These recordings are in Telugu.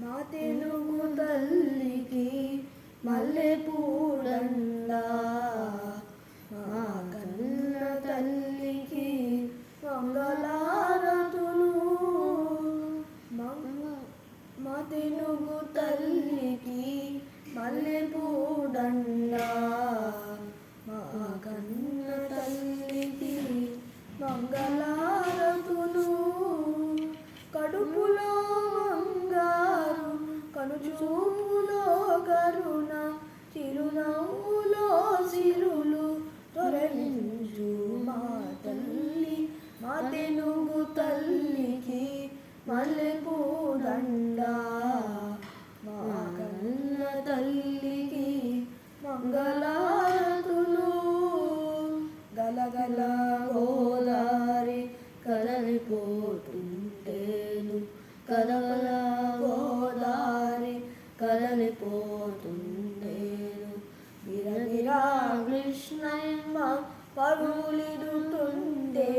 మా తెలుగు తల్లికి మల్లె పూడందా మా కన్న తల్లికి మంగళారతులు? మా తెలుగు తల్లికి మల్లె పూడండా ఉంటేను కదల గోదారి కదలిపోతుండేను విరవిరా కృష్ణమ్మ పరులిడుతుంటే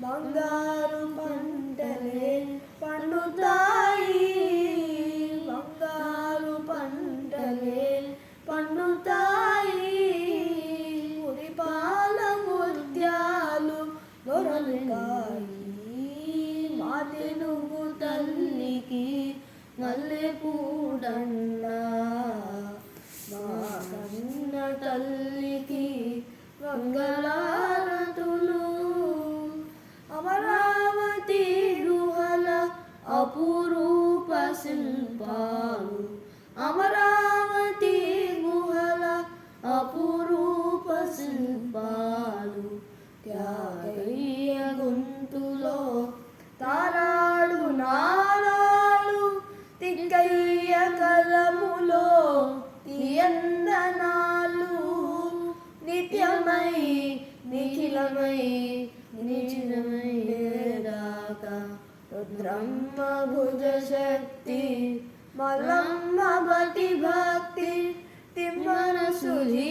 బంగారు పంటలే పండుతాయి. బంగారు పంటలే పండుతాయి. ఉరిపాల ముత్యాలు దొరకాయి తెలుగు తల్లికి మల్లె పూడన్నా. మా కన్న తల్లికి మంగళారతులు. అమరావతి గుహల అపురూప శిల్పాలు. అమర నిఖిలమై నిఖిలమై దాకా రుద్రమ్మ భుజ శక్తి మలమ్మ బతి భక్తి తిమ్మన సుధీ